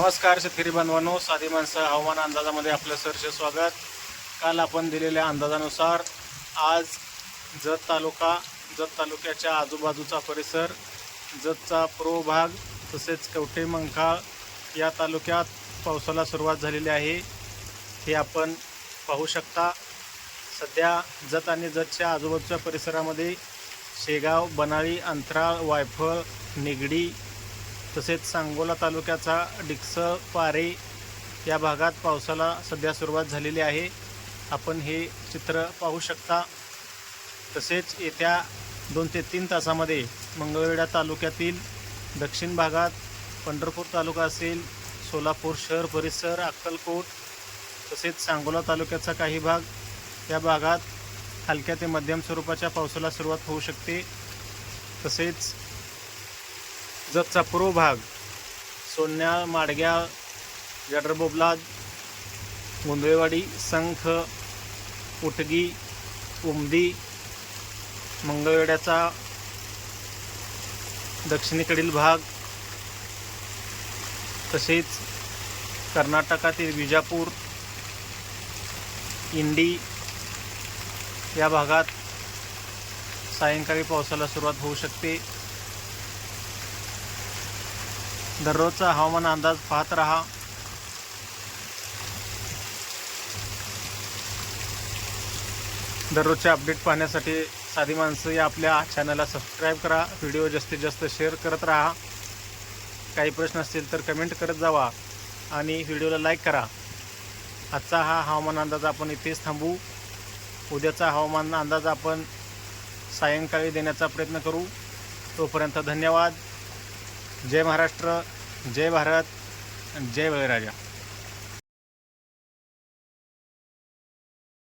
नमस्कार शेतकरी बांधवांनो साधी माणसं हवामान अंदाजामध्ये आपलं सरसे स्वागत. काल आपण दिलेल्या अंदाजानुसार आज जत तालुका जत तालुक्याच्या आजूबाजूचा परिसर जतचा पूर्व भाग तसेच कवठे मंखाळ या तालुक्यात पावसाला सुरुवात झालेली आहे. हे आपण पाहू शकता. सध्या जत आणि जतच्या आजूबाजूच्या परिसरामध्ये शेगाव बनाळी अंतराळ वायफळ निगडी तसेच सांगोला तालुक्याचा डिक्स पारे या भागात पावसाला सध्या सुरुवात झालेली आहे. आपण हे चित्र पाहू शकता. तसेच येत्या दोन ते तीन तासामध्ये मंगळवेढा तालुक्यातील दक्षिण भागात पंढरपूर तालुका असेल सोलापूर शहर परिसर अक्कलकोट तसेच सांगोला तालुक्याचा काही भाग या भागात हलक्या ते मध्यम स्वरूपाच्या पावसाला सुरुवात होऊ शकते. तसेच जतचा पूर्व भाग. सोन्याळ माडग्याळ जडरबोबला गोंधळेवाडी संख उटगी उमदी मंगळवेड्याचा दक्षिणेकडील भाग. तसेच कर्नाटकातील विजापूर इंडी या भागात सायंकाळी पावसाला सुरुवात होऊ शकते. दररोजचा हवामान अंदाज पाहत रहा. दररोजचे अपडेट पाहण्यासाठी साधी माणसं या आपल्या चॅनलला सबस्क्राईब करा. व्हिडिओ जास्तीत जास्त शेअर करत राहा. काही प्रश्न असतील तर कमेंट करत जावा आणि व्हिडिओला लाईक करा. आजचा हा हवामान अंदाज आपण इथेच थांबू. उद्याचा हवामान अंदाज आपण सायंकाळी देण्याचा प्रयत्न करू. तोपर्यंत धन्यवाद. जय महाराष्ट्र जय भारत जय बळीराजा.